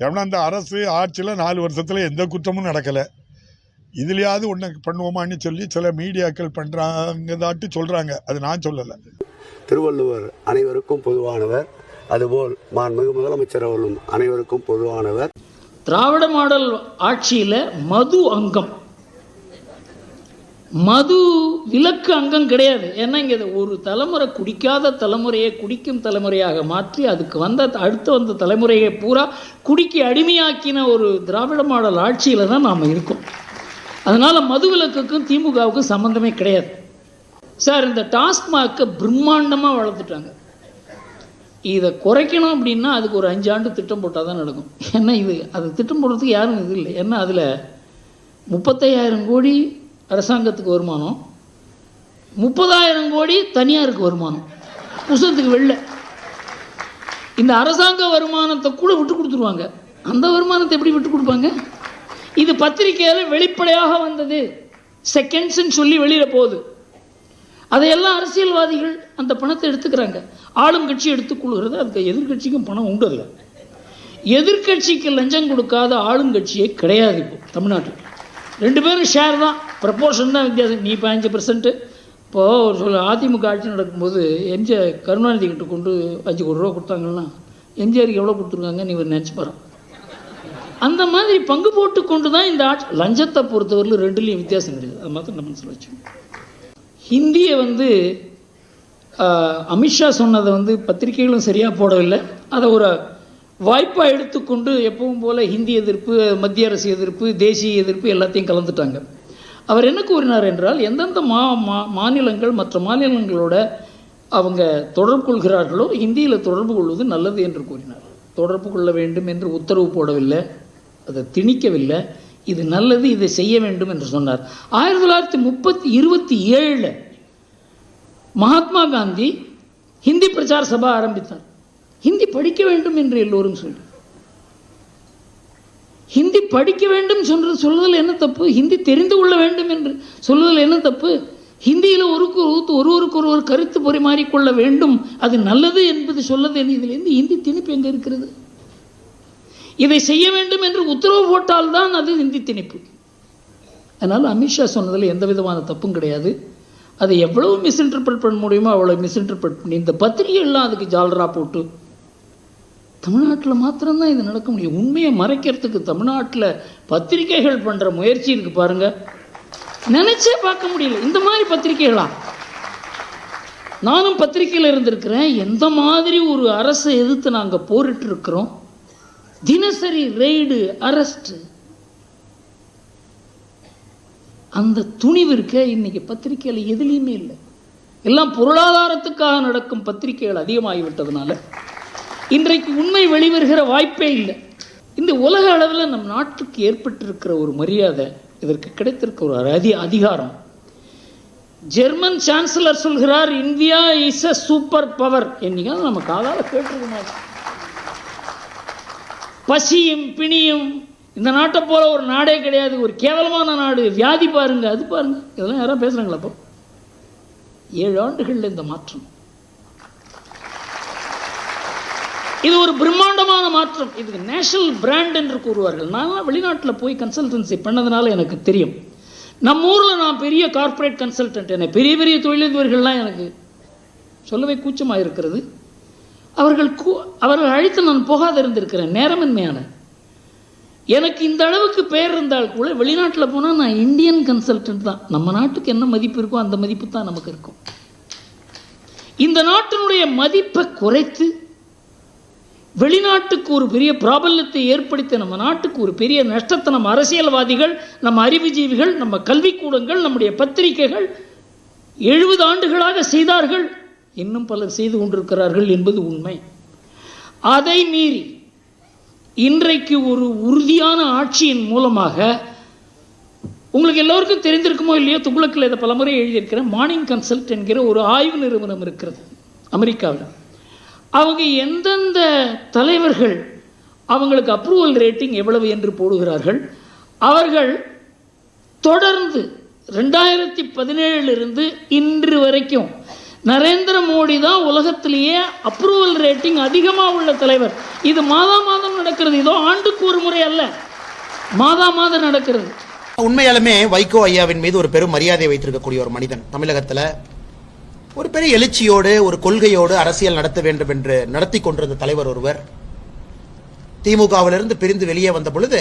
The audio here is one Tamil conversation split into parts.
ஏன்னா அந்த அரசு ஆட்சியில் நாலு வருஷத்தில் எந்த குற்றமும் நடக்கலை. இதுலையாவது ஒன்று பண்ணுவோமான்னு சொல்லி சில மீடியாக்கள் பண்ணுறாங்கதாட்டு சொல்கிறாங்க அது நான் சொல்லலை. திருவள்ளுவர் அனைவருக்கும் பொதுவானவர். அதுபோல் மாண்புமிகு முதலமைச்சர் அவர்களும் அனைவருக்கும் பொதுவானவர். திராவிட மாடல் ஆட்சியில் மது அங்கம். மது விலக்கு அங்கம் கிடையாது. ஏன்னா இங்கே ஒரு தலைமுறை குடிக்காத தலைமுறையை குடிக்கும் தலைமுறையாக மாற்றி அதுக்கு வந்த அடுத்து வந்த தலைமுறையை பூரா குடிக்க அடிமையாக்கின ஒரு திராவிட மாடல் ஆட்சியில் தான் நாம் இருக்கோம். அதனால் மது விலக்குக்கும் திமுகவுக்கும் சம்மந்தமே கிடையாது. சார் இந்த டாஸ்மாகை பிரம்மாண்டமாக வளர்த்துட்டாங்க. இதை குறைக்கணும் அப்படின்னா அதுக்கு ஒரு அஞ்சு ஆண்டு திட்டம் போட்டால் தான் நடக்கும். ஏன்னா இது அது திட்டம் போடுறதுக்கு யாரும் இது இல்லை. ஏன்னா அதில் முப்பத்தையாயிரம் கோடி அரசாங்கத்துக்கு வருமானம்? முப்பதாயிரம் கோடி தனியாருக்கு வருமானம். புஸ்தகத்துக்கு வெளில இந்த அரசாங்க வருமானத்தை கூட விட்டு கொடுத்துருவாங்க. அந்த வருமானத்தை எப்படி விட்டு கொடுப்பாங்க? இது பத்திரிகையில் வெளிப்படையாக வந்தது. செகண்ட்ஸ்ன்னு சொல்லி வெளியில் போகுது. அதையெல்லாம் அரசியல்வாதிகள் அந்த பணத்தை எடுத்துக்கிறாங்க. ஆளும் கட்சி எடுத்துக்கொள்கிறது அதுக்கு எதிர்க்கட்சிக்கும் பணம் உண்டு அதில். எதிர்க்கட்சிக்கு லஞ்சம் கொடுக்காத ஆளுங்கட்சியே கிடையாது இப்போ தமிழ்நாட்டில். ரெண்டு பேரும் ஷேர் தான். ப்ரப்போர்ஷன் தான் வித்தியாசம். நீ பதினஞ்சு பர்சன்ட்டு இப்போது ஒரு சொல்ல அதிமுக ஆட்சி நடக்கும்போது எம்ஜிஆர் கருணாநிதி கிட்ட கொண்டு அஞ்சு கோடி ரூபா கொடுத்தாங்கன்னா எம்ஜிஆருக்கு எவ்வளோ கொடுத்துருக்காங்க நீ ஒரு நினச்சி பாரு. அந்த மாதிரி பங்கு போட்டு கொண்டு தான் இந்த ஆட்சி லஞ்சத்தை பொறுத்தவரையில் ரெண்டுலேயும் வித்தியாசம் கிடையாது அது மாத்திரம் நம்ம மனசில் வச்சு ஹிந்தியை வந்து அமித்ஷா சொன்னதை வந்து பத்திரிகைகளும் சரியாக போடவில்லை. அதை ஒரு வாய்ப்பாக எடுத்துக்கொண்டு எப்பவும் போல் ஹிந்தி எதிர்ப்பு மத்திய அரசு எதிர்ப்பு தேசிய எதிர்ப்பு எல்லாத்தையும் கலந்துட்டாங்க. அவர் என்ன கூறினார் என்றால் எந்தெந்த மா மா- மாநிலங்கள் மற்ற மாநிலங்களோட அவங்க தொடர்பு கொள்கிறார்களோ ஹிந்தியில் தொடர்பு கொள்வது நல்லது என்று கூறினார். தொடர்பு கொள்ள வேண்டும் என்று உத்தரவு போடவில்லை அதை திணிக்கவில்லை. இது நல்லது இதை செய்ய வேண்டும் என்று சொன்னார். ஆயிரத்தி தொள்ளாயிரத்தி முப்பத்தி இருபத்தி ஏழில் மகாத்மா காந்தி ஹிந்தி பிரச்சார சபா ஆரம்பித்தார். ஹிந்தி படிக்க வேண்டும் என்று எல்லோரும் சொல்லி. ஹிந்தி படிக்க வேண்டும் சொல்றது சொல்லுதல் என்ன தப்பு? ஹிந்தி தெரிந்து கொள்ள வேண்டும் என்று சொல்லுதல் என்ன தப்பு? ஹிந்தியில் ஒருக்கு ஒருத்து ஒருவருக்கு ஒருவர் கருத்து பரிமாறிக்கொள்ள வேண்டும். அது நல்லது என்பது சொல்லது இதிலிருந்து ஹிந்தி திணிப்பு எங்கே இருக்கிறது? இதை செய்ய வேண்டும் என்று உத்தரவு போட்டால்தான் அது ஹிந்தி திணிப்பு. அதனால் அமித்ஷா சொன்னதில் எந்த விதமான தப்பும் கிடையாது. அதை எவ்வளவு மிஸ்இன்டர்பிரட் பண்ண முடியுமோ அவ்வளோ மிஸ்இன்டர்பிரட் பண்ணி இந்த பத்திரிகைகள்லாம் அதுக்கு ஜாலராக போட்டு தமிழ்நாட்டில் மாத்திரம்தான் இது நடக்க முடியும். உண்மையை மறைக்கிறதுக்கு தமிழ்நாட்டில் பத்திரிகைகள் பண்ணுற முயற்சி இருக்கு பாருங்க. நினைச்சே பார்க்க முடியல. இந்த மாதிரி பத்திரிகைகளா? நானும் பத்திரிகையில் இருந்திருக்கிறேன். எந்த மாதிரி ஒரு அரசை எதிர்த்து நாங்கள் போரிட்டு இருக்கிறோம் தினசரி ரெய்டு அரஸ்ட் அந்த துணிவு இருக்க இன்னைக்கு பத்திரிகையில் எதுலேயுமே இல்லை. எல்லாம் பொருளாதாரத்துக்காக நடக்கும் பத்திரிகைகள் அதிகமாகிவிட்டதுனால. இன்றைக்கு உண்மை வெளிவருகிற வாய்ப்பே இல்லை. இந்த உலக அளவில் நம் நாட்டுக்கு ஏற்பட்டிருக்கிற ஒரு மரியாதை இதற்கு கிடைத்திருக்க ஒரு அதி அதிகாரம். ஜெர்மன் சான்சலர் சொல்கிறார் India is a super power என்னைக்காவது நம்ம காதால் கேட்டிருக்கோம்? பசியும் பிணியும் இந்த நாட்டை போல ஒரு நாடே கிடையாது. ஒரு கேவலமான நாடு. வியாதி பாருங்க அது பாருங்க. இதெல்லாம் யாராவது பேசுறாங்களா அப்போ? ஏழு ஆண்டுகளில் இந்த மாற்றம். இது ஒரு பிரம்மாண்டமான மாற்றம். இதுக்கு நேஷனல் பிராண்ட் என்று கூறுவார்கள். நான்லாம் வெளிநாட்டில் போய் கன்சல்டன்சி பண்ணதுனால எனக்கு தெரியும். நம்ம ஊரில் நான் பெரிய கார்ப்பரேட் கன்சல்டன்ட் என்ன பெரிய பெரிய தொழிலதிபர்கள்லாம் எனக்கு சொல்லவே கூச்சமாக இருக்கிறது. அவர்கள் கூ அவர்கள் அழைத்து நான் போகாத இருந்திருக்கிறேன் நேரமின்மையான. எனக்கு இந்த அளவுக்கு பேர் இருந்தால் கூட வெளிநாட்டில் போனால் நான் இந்தியன் கன்சல்டன்ட் தான். நம்ம நாட்டுக்கு என்ன மதிப்பு இருக்கோ அந்த மதிப்பு தான் நமக்கு இருக்கும். இந்த நாட்டினுடைய மதிப்பை குறைத்து வெளிநாட்டுக்கு ஒரு பெரிய பிராபல்யத்தை ஏற்படுத்தி நம்ம நாட்டுக்கு ஒரு பெரிய நஷ்டத்தை நம்ம அரசியல்வாதிகள் நம்ம அறிவுஜீவிகள் நம்ம கல்விக்கூடங்கள் நம்முடைய பத்திரிகைகள் எழுபது ஆண்டுகளாக செய்தார்கள். இன்னும் பலர் செய்து கொண்டிருக்கிறார்கள் என்பது உண்மை. அதை மீறி இன்றைக்கு ஒரு உறுதியான ஆட்சியின் மூலமாக உங்களுக்கு எல்லோருக்கும் தெரிந்திருக்குமோ இல்லையோ துகுளக்கில் இதை பலமுறை எழுதியிருக்கிறேன். மார்னிங் கன்சல்ட் என்கிற ஒரு ஆய்வு நிறுவனம் இருக்கிறது அமெரிக்காவில். அவங்க எந்தெந்த தலைவர்கள் அவங்களுக்கு அப்ரூவல் ரேட்டிங் எவ்வளவு என்று போடுகிறார்கள் அவர்கள் தொடர்ந்து ரெண்டாயிரத்தி பதினேழுலிருந்து இன்று வரைக்கும் நரேந்திர மோடி தான் உலகத்திலேயே அப்ரூவல் ரேட்டிங் அதிகமாக உள்ள தலைவர். இது மாதா மாதம் நடக்கிறது. இதோ ஆண்டுக்கு ஒரு முறை அல்ல. மாதா மாதம் நடக்கிறது. உண்மையாலுமே வைகோ ஐயாவின் மீது ஒரு பெரும் மரியாதை வைத்திருக்கக்கூடிய ஒரு மனிதன் தமிழகத்தில் ஒரு பெரிய எழுச்சியோடு ஒரு கொள்கையோடு அரசியல் நடத்த வேண்டும் என்று நடத்தி கொண்டிருந்த தலைவர் ஒருவர் திமுகவிலிருந்து பிரிந்து வெளியே வந்த பொழுது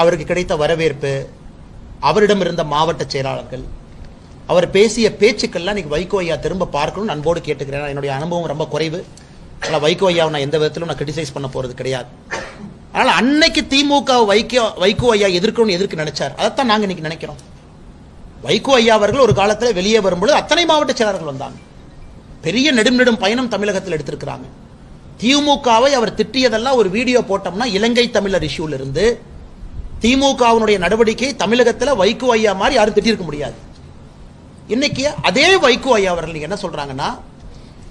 அவருக்கு கிடைத்த வரவேற்பு அவரிடம் இருந்த மாவட்ட செயலாளர்கள் அவர் பேசிய பேச்சுக்கள்லாம் இன்னைக்கு வைகோ ஐயா திரும்ப பார்க்கணும்னு அன்போடு கேட்டுக்கிறேன். என்னுடைய அனுபவம் ரொம்ப குறைவு. ஆனால் வைகோ ஐயாவை நான் எந்த விதத்திலும் நான் கிரிட்டிசைஸ் பண்ண போறது கிடையாது. அதனால் அன்னைக்கு திமுக வைகோ வைகோ ஐயா எதிர்க்கணும்னு எதிர்க்க நினைச்சார்? அதைத்தான் நாங்கள் இன்னைக்கு நினைக்கிறோம். வைகோ ஐயா அவர்கள் ஒரு காலத்தில் வெளியே வரும்பொழுது அத்தனை மாவட்ட செயலாளர்கள் வந்தாங்க. பெரிய நெடும் நெடும் பயணம் தமிழகத்தில் எடுத்திருக்கிறாங்க. திமுகவை அவர் திட்டியதெல்லாம் ஒரு வீடியோ போட்டோம்னா இலங்கை தமிழர் இஷ்யூல இருந்து திமுகவினுடைய நடவடிக்கை தமிழகத்தில் வைகோ ஐயா மாதிரி யாரும் திட்டிருக்க முடியாது. இன்னைக்கு அதே வைகோ ஐயா அவர்கள் என்ன சொல்றாங்கன்னா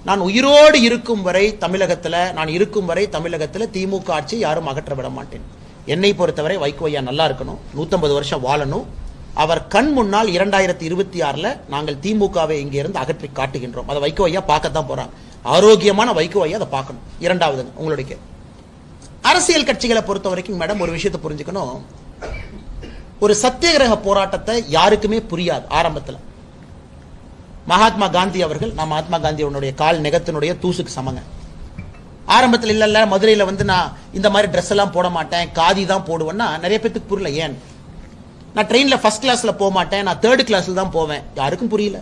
நான் உயிரோடு இருக்கும் வரை தமிழகத்தில் நான் இருக்கும் வரை தமிழகத்தில் திமுக ஆட்சி யாரும் அகற்ற விட மாட்டேன். என்னை பொறுத்தவரை வைகோ ஐயா நல்லா இருக்கணும். 150 வருஷம் வாழணும். அவர் கண் முன்னால் இரண்டாயிரத்தி இருபத்தி ஆறுல நாங்கள் திமுகவை இங்க இருந்து அகற்றி காட்டுகின்றோம். அதை வைகோ ஐயா பார்க்கத்தான் போறாங்க ஆரோக்கியமான வைகோ ஐயா அதை பார்க்கணும். இரண்டாவது உங்களுடைய அரசியல் கட்சிகளை பொறுத்த வரைக்கும் மேடம் ஒரு விஷயத்தை புரிஞ்சுக்கணும். ஒரு சத்தியகிரக போராட்டத்தை யாருக்குமே புரியாது ஆரம்பத்துல. மகாத்மா காந்தி அவர்கள் நான் மகாத்மா காந்தி அவனுடைய கால் நெகத்தினுடைய தூசுக்கு சமங்க. ஆரம்பத்தில் இல்ல இல்ல மதுரையில வந்து நான் இந்த மாதிரி ட்ரெஸ் எல்லாம் போட மாட்டேன் காதி தான் போடுவேன்னா நிறைய பேத்துக்கு புரியல ஏன்? நான் ட்ரெயினில் ஃபர்ஸ்ட் கிளாஸில் போக மாட்டேன் நான் தேர்ட் கிளாஸில் தான் போவேன். யாருக்கும் புரியல.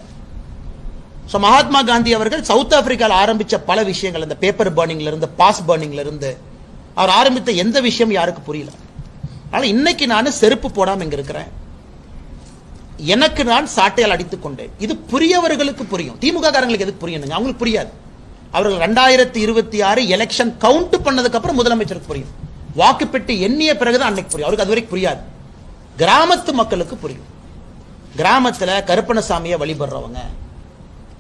ஸோ மகாத்மா காந்தி அவர்கள் சவுத் ஆப்பிரிக்காவில் ஆரம்பிச்ச பல விஷயங்கள் இந்த பேப்பர் பர்னிங்ல இருந்து பாஸ் பர்னிங்ல இருந்து அவர் ஆரம்பித்த எந்த விஷயம் யாருக்கு புரியல. அதனால இன்னைக்கு நான் செருப்பு போடாமல் இங்கே இருக்கிறேன். எனக்கு நான் சாட்டையால் அடித்துக் கொண்டேன். இது புரியவர்களுக்கு புரியும். திமுக காரங்களுக்கு எதுக்கு புரியணுங்க? அவங்களுக்கு புரியாது. அவர்கள் ரெண்டாயிரத்தி இருபத்தி ஆறு எலெக்ஷன் கவுண்ட் பண்ணதுக்கு அப்புறம் முதலமைச்சருக்கு புரியும். வாக்குப்பெட்டி எண்ணிய பிறகுதான் அன்னைக்கு புரியும். அவருக்கு அது வரைக்கும் புரியாது. கிராமத்து மக்களுக்கு புரியும். கிராமத்தில் கருப்பணசாமியை வழிபடுறவங்க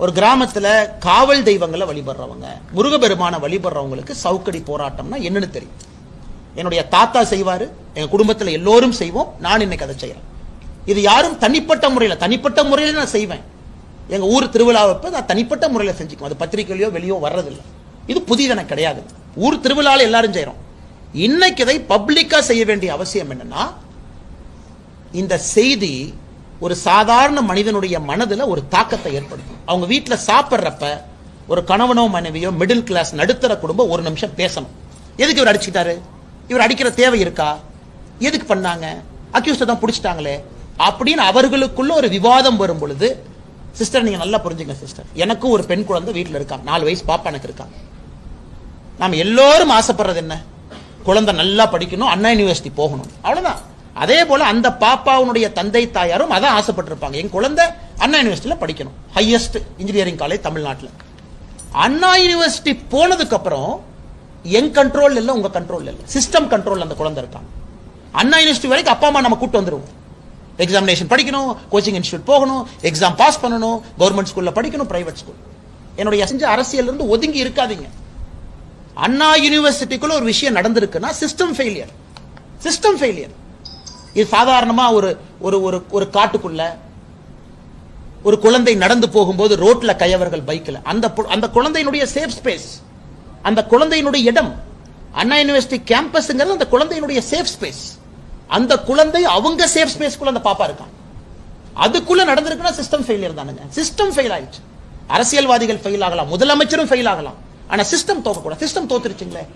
ஒரு கிராமத்தில் காவல் தெய்வங்களை வழிபடுறவங்க முருகபெருமானை வழிபடுறவங்களுக்கு சவுக்கடி போராட்டம்னா என்னன்னு தெரியும். என்னுடைய தாத்தா செய்வார் எங்கள் குடும்பத்தில் எல்லோரும் செய்வோம் நான் இன்னைக்கு அதை செய்கிறேன் இது யாரும் தனிப்பட்ட முறையில் தனிப்பட்ட முறையில் நான் செய்வேன். எங்கள் ஊர் திருவிழாவப்போ நான் தனிப்பட்ட முறையில் செஞ்சுக்குவோம் அது பத்திரிக்கையிலையோ வெளியோ வர்றதில்லை. இது புதிதென கிடையாது. ஊர் திருவிழாவில் எல்லாரும் செய்கிறோம் இன்னைக்கு இதை பப்ளிக்காக செய்ய வேண்டிய அவசியம் என்னன்னா இந்த செய்தி ஒரு சாதாரண மனிதனுடைய மனதுல ஒரு தாக்கத்தை ஏற்படுத்தும். அவங்க வீட்டுல சாப்பிடுறப்ப ஒரு கணவனோ மனைவியோ மிடில் கிளாஸ் நடுத்தர குடும்பம் ஒரு நிமிஷம் பேசணும். எதுக்கு இவர் அடிச்சுட்டாரு இவர் அடிக்கிற தேவை இருக்கா? எதுக்கு பண்ணாங்க? அக்யூஸ்ட தான் பிடிச்சிட்டாங்களே. அப்படின்னு அவர்களுக்குள்ள ஒரு விவாதம் வரும் பொழுது சிஸ்டர் நீங்க நல்லா புரிஞ்சுங்க சிஸ்டர் எனக்கும் ஒரு பெண் குழந்தை வீட்டுல இருக்கான் நாலு வயசு பாப்பா எனக்கு இருக்கான் நாம எல்லோரும் ஆசைப்படுறது என்ன? குழந்தை நல்லா படிக்கணும் அண்ணா யூனிவர்சிட்டி போகணும். அவ்வளவுதான். அதே போல அந்த பாப்பாவுடைய தந்தை தாயாரும் அதான் ஆசைப்பட்டிருப்பாங்க. என் குழந்தை அண்ணா யூனிவர்சிட்டியில் படிக்கணும். ஹையஸ்ட் இன்ஜினியரிங் காலேஜ் தமிழ்நாட்டில். அண்ணா யூனிவர்சிட்டி போனதுக்கு அப்புறம் என் கண்ட்ரோல் இல்லை உங்க கண்ட்ரோல் இல்லை. சிஸ்டம் கண்ட்ரோல் அந்த குழந்தை இருக்காங்க அண்ணா யூனிவர்சிட்டி வரைக்கும் அப்பா அம்மா நம்ம கூட்டு வந்துருவோம். எக்ஸாமினேஷன் படிக்கணும் கோச்சிங் இன்ஸ்டியூட் போகணும் எக்ஸாம் பாஸ் பண்ணணும் கவர்மெண்ட் ஸ்கூல்ல படிக்கணும் பிரைவேட் ஸ்கூல் என்னுடைய செஞ்ச அரசியல் இருந்து ஒதுங்கி இருக்காதீங்க. அண்ணா யூனிவர்சிட்டிக்குள்ள ஒரு விஷயம் நடந்திருக்குன்னா சிஸ்டம் ஃபெயிலியர் சிஸ்டம் ஃபெயிலியர் இது சாதாரணமா ஒரு ஒரு ஒரு ஒரு காட்டுக்குள்ள ஒரு குழந்தை நடந்து போகும்போது ரோட்ல கையவர்கள் பைக்ல அந்த அந்த குழந்தையினுடைய சேஃப் ஸ்பேஸ் அந்த குழந்தையினுடைய இடம் அண்ணா யூனிவர்சிட்டி கேம்பஸ்ங்கிறது அந்த குழந்தையினுடைய சேஃப் ஸ்பேஸ் அந்த குழந்தை அவங்க சேஃப் ஸ்பேஸ்க்குள்ள அந்த பாப்பா இருக்கான். அதுக்குள்ள நடந்திருக்குன்னா சிஸ்டம் ஃபெயிலியர் தானுங்க. சிஸ்டம் ஃபெயில் ஆயிடுச்சு. அரசியல்வாதிகள் ஃபெயில் ஆகலாம். முதலமைச்சரும் ஃபெயில் ஆகலாம். ஆனா சிஸ்டம் தோக்கக்கூடாது. சிஸ்டம் தோத்துருச்சுங்களே.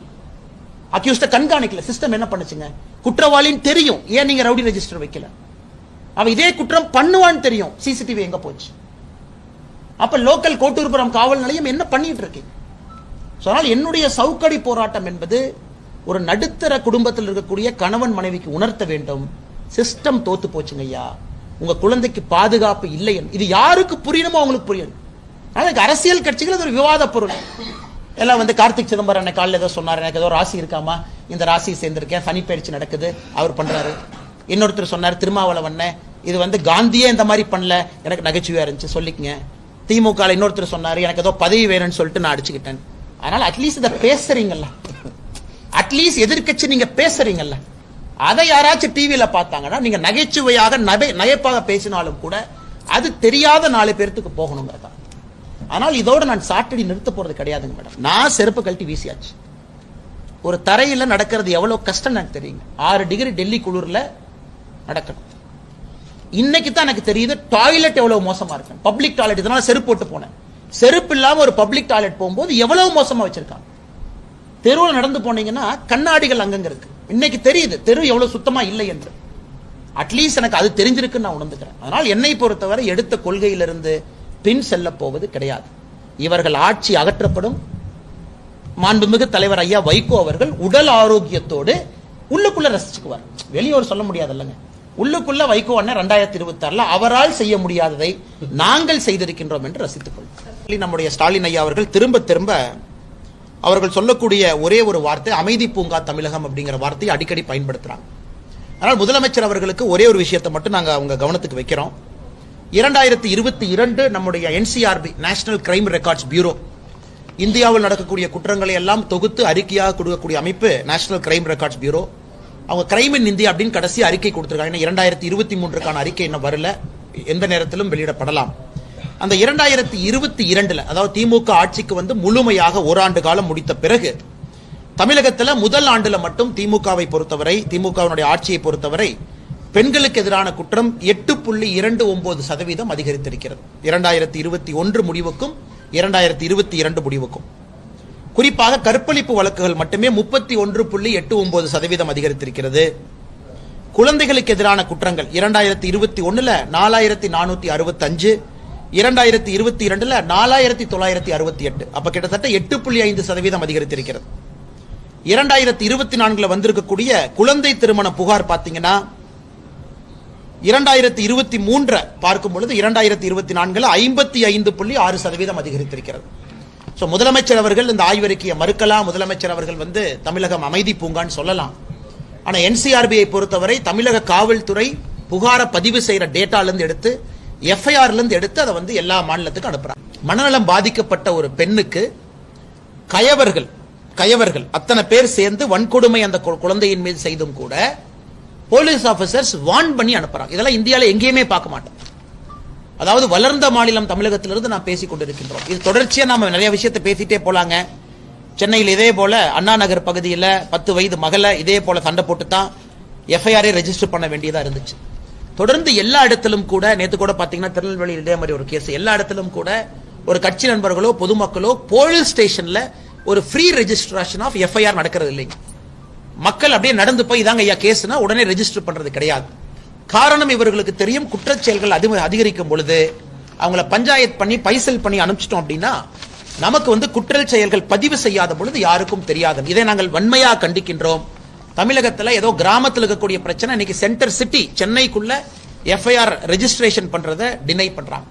அக்யூஸ்ட கண்காணிக்கல. சிஸ்டம் என்ன பண்ணுச்சுங்க? குற்றவாளின்னு தெரியும். ஏன் நீங்க ரவுடி ரெஜிஸ்டர் வைக்கல? அவன் இதே குற்றம் பண்ணுவான்னு தெரியும். சிசிடிவி எங்க போச்சு? அப்ப லோக்கல் கோட்டூர்புரம் காவல் நிலையம் என்ன பண்ணிட்டு இருக்கு? அதனால் என்னுடைய சவுக்கடி போராட்டம் என்பது ஒரு நடுத்தர குடும்பத்தில் இருக்கக்கூடிய கணவன் மனைவிக்கு உணர்த்த வேண்டும். சிஸ்டம் தோத்து போச்சுங்க ஐயா. உங்க குழந்தைக்கு பாதுகாப்பு இல்லை இது யாருக்கு புரியணுமோ அவங்களுக்கு புரியணும் எனக்கு அரசியல் கட்சிகள் அது ஒரு விவாத பொருள். எல்லாம் வந்து கார்த்திக் சிதம்பரம் எனக்கு காலையில் ஏதோ சொன்னார். எனக்கு ஏதோ ராசி இருக்காமா? இந்த ராசியை சேர்ந்திருக்கேன். சனி பயிற்சி நடக்குது. அவர் பண்ணுறாரு இன்னொருத்தர் சொன்னார் திருமாவளவண்ண இது வந்து காந்தியே இந்த மாதிரி பண்ணல. எனக்கு நகைச்சுவையா இருந்துச்சு. சொல்லிக்கங்க. திமுக இன்னொருத்தர் சொன்னார் எனக்கு ஏதோ பதவி வேணும்னு சொல்லிட்டு நான் அடிச்சுக்கிட்டேன். அதனால் அட்லீஸ்ட் இதை பேசுறீங்கல்ல. அட்லீஸ்ட் எதிர்க்கட்சி நீங்க பேசுறீங்கல்ல. அதை யாராச்சும் டிவியில பார்த்தாங்கன்னா நீங்க நகைச்சுவையாக நகை நகைப்பாக பேசினாலும் கூட அது தெரியாத நாலு பேர்த்துக்கு போகணுங்கிறதா ஆனால் இதோடு நான் சாட்டடி நிறுத்த போகிறது கிடையாதுங்க மேடம். நான் செருப்பு கழட்டி வீசியாச்சு. ஒரு தரையில் நடக்கிறது எவ்வளோ கஷ்டம் எனக்கு தெரியுங்க. ஆறு டிகிரி டெல்லி குளிரில் நடக்கணும். இன்னைக்கு தான் எனக்கு தெரியுது டாய்லெட் எவ்வளோ மோசமா இருக்கு. பப்ளிக் டாய்லெட் இதனால செருப்பு போட்டு போனேன். செருப்பு இல்லாமல் ஒரு பப்ளிக் டாய்லெட் போகும்போது எவ்வளவு மோசமாக வச்சிருக்காங்க. தெருவில் நடந்து போனீங்கன்னா கண்ணாடிகள் அங்கங்க இருக்கு. இன்னைக்கு தெரியுது தெரு எவ்வளோ சுத்தமாக இல்லை என்று. அட்லீஸ்ட் எனக்கு அது தெரிஞ்சிருக்குன்னு நான் உணர்ந்துக்கிறேன். அதனால் என்னை பொறுத்தவரை எடுத்த கொள்கையிலிருந்து பின் செல்லப்போவது கிடையாது. இவர்கள் ஆட்சி அகற்றப்படும். மாண்புமிகு தலைவர் ஐயா வைகோ அவர்கள் உடல் ஆரோக்கியத்தோடு உள்ளுக்குள்ள ரசிச்சுக்குவார். வெளியூர் சொல்ல முடியாதுல்லங்க. உள்ளுக்குள்ள வைகோ அண்ணன் ரெண்டாயிரத்தி இருபத்தி ஆறுல அவரால் செய்ய முடியாததை நாங்கள் செய்திருக்கின்றோம் என்று ரசித்துக் கொள்வோம் நம்முடைய ஸ்டாலின் ஐயா அவர்கள் திரும்ப திரும்ப அவர்கள் சொல்லக்கூடிய ஒரே ஒரு வார்த்தை அமைதி பூங்கா தமிழகம் அப்படிங்கிற வார்த்தையை அடிக்கடி பயன்படுத்துறாங்க. ஆனால் முதலமைச்சர் அவர்களுக்கு ஒரே ஒரு விஷயத்தை மட்டும் நாங்கள் அவங்க கவனத்துக்கு வைக்கிறோம். இரண்டாயிரத்தி இருபத்தி இரண்டு நம்முடைய NCRB national crime records bureau இந்தியாவில் நடக்கக்கூடிய குற்றங்களை எல்லாம் தொகுத்து அறிக்கையாக கொடுக்கக்கூடிய அமைப்பு நேஷனல் கிரைம் ரெக்கார்ட்ஸ் பியூரோ அவங்க கிரைம் இன் இந்தியா அப்படின்னு கடைசி அறிக்கை கொடுத்துருக்காங்க. ஏன்னா இரண்டாயிரத்தி இருபத்தி மூன்றுக்கான அறிக்கை இன்னும் வரல. எந்த நேரத்திலும் வெளியிடப்படலாம். அந்த இரண்டாயிரத்தி இருபத்தி இரண்டுல அதாவது திமுக ஆட்சிக்கு வந்து முழுமையாக ஓராண்டு காலம் முடித்த பிறகு தமிழகத்தில் முதல் ஆண்டுல மட்டும் திமுகவை பொறுத்தவரை திமுகவினுடைய ஆட்சியை பொறுத்தவரை பெண்களுக்கு எதிரான குற்றம் எட்டு புள்ளி இரண்டு ஒன்பது சதவீதம் அதிகரித்திருக்கிறது. இரண்டாயிரத்தி இருபத்தி ஒன்று முடிவுக்கும் இரண்டாயிரத்தி இருபத்தி இரண்டு முடிவுக்கும். குறிப்பாக கற்பழிப்பு வழக்குகள் மட்டுமே முப்பத்தி ஒன்று புள்ளி எட்டு ஒன்பது சதவீதம் அதிகரித்திருக்கிறது. குழந்தைகளுக்கு எதிரான குற்றங்கள் இரண்டாயிரத்தி இருபத்தி ஒன்றில் நாலாயிரத்தி நானூத்தி அறுபத்தஞ்சு இரண்டாயிரத்தி இருபத்தி இரண்டுல நாலாயிரத்தி தொள்ளாயிரத்தி அறுபத்தி எட்டு. அப்ப கிட்டத்தட்ட எட்டு புள்ளி ஐந்து சதவீதம் அதிகரித்திருக்கிறது. இரண்டாயிரத்தி இருபத்தி நான்குல வந்திருக்கக்கூடிய குழந்தை திருமண புகார் பாத்தீங்கன்னா இரண்டாயிரத்தி இருபத்தி மூன்று பார்க்கும் பொழுது இரண்டாயிரத்தி இருபத்தி நான்கில் ஐம்பத்தி ஐந்து புள்ளி ஆறு சதவீதம் அதிகரித்திருக்கிறது. ஸோ முதலமைச்சர் அவர்கள் இந்த ஆய்வறிக்கையை மறுக்கலாம். முதலமைச்சர் அவர்கள் வந்து தமிழகம் அமைதி பூங்கான்னு சொல்லலாம். ஆனால் என்சிஆர்பியை பொறுத்தவரை தமிழக காவல்துறை புகாரை பதிவு செய்கிற டேட்டாலேருந்து எடுத்து எஃப்ஐஆர்லேருந்து எடுத்து அதை வந்து எல்லா மாநிலத்துக்கும் அனுப்புகிறாங்க மனநலம் பாதிக்கப்பட்ட ஒரு பெண்ணுக்கு கயவர்கள் கயவர்கள் அத்தனை பேர் சேர்ந்து வன்கொடுமை அந்த கு- குழந்தையின் மீது செய்தும் கூட போலீஸ் ஆஃபீஸர்ஸ் வார்ன் பண்ணி அனுப்புறாங்க. இதெல்லாம் இந்தியாவில் எங்கேயுமே பார்க்க மாட்டோம். அதாவது வளர்ந்த மாநிலம் தமிழகத்திலிருந்து நான் பேசிக் கொண்டிருக்கின்றோம். இது தொடர்ச்சியாக நாம நிறைய விஷயத்தை பேசிட்டே போலாங்க. சென்னையில் இதே போல அண்ணா நகர் பகுதியில் பத்து வயது மகளை இதே போல சண்டை போட்டு தான் எஃப்ஐஆரே ரெஜிஸ்டர் பண்ண வேண்டியதாக இருந்துச்சு. தொடர்ந்து எல்லா இடத்திலும் கூட நேற்று கூட பார்த்தீங்கன்னா திருநெல்வேலியில் இதே மாதிரி ஒரு கேஸ் எல்லா இடத்திலும் கூட ஒரு கட்சி நண்பர்களோ பொதுமக்களோ போலீஸ் ஸ்டேஷனில் ஒரு ஃப்ரீ ரெஜிஸ்ட்ரேஷன் ஆஃப் எஃப்ஐஆர் நடக்கிறது இல்லைங்க. மக்கள் அப்படியே நடந்து போய் இதாங்க ஐயா கேஸ்னா உடனே ரெஜிஸ்டர் பண்றது கிடையாது. காரணம் இவர்களுக்கு தெரியும் குற்றச்செயல்கள் அதிக அதிகரிக்கும் பொழுது அவங்கள பஞ்சாயத் பண்ணி பைசல் பண்ணி அனுப்பிச்சிட்டோம் அப்படின்னா நமக்கு வந்து குற்றல் செயல்கள் பதிவு செய்யாத பொழுது யாருக்கும் தெரியாது. இதை நாங்கள் வன்மையா கண்டிக்கின்றோம். தமிழகத்துல ஏதோ கிராமத்தில் இருக்கக்கூடிய பிரச்சனை இன்னைக்கு சென்டர் சிட்டி சென்னைக்குள்ள எஃப்ஐஆர் ரெஜிஸ்ட்ரேஷன் பண்றதை டினை பண்றாங்க.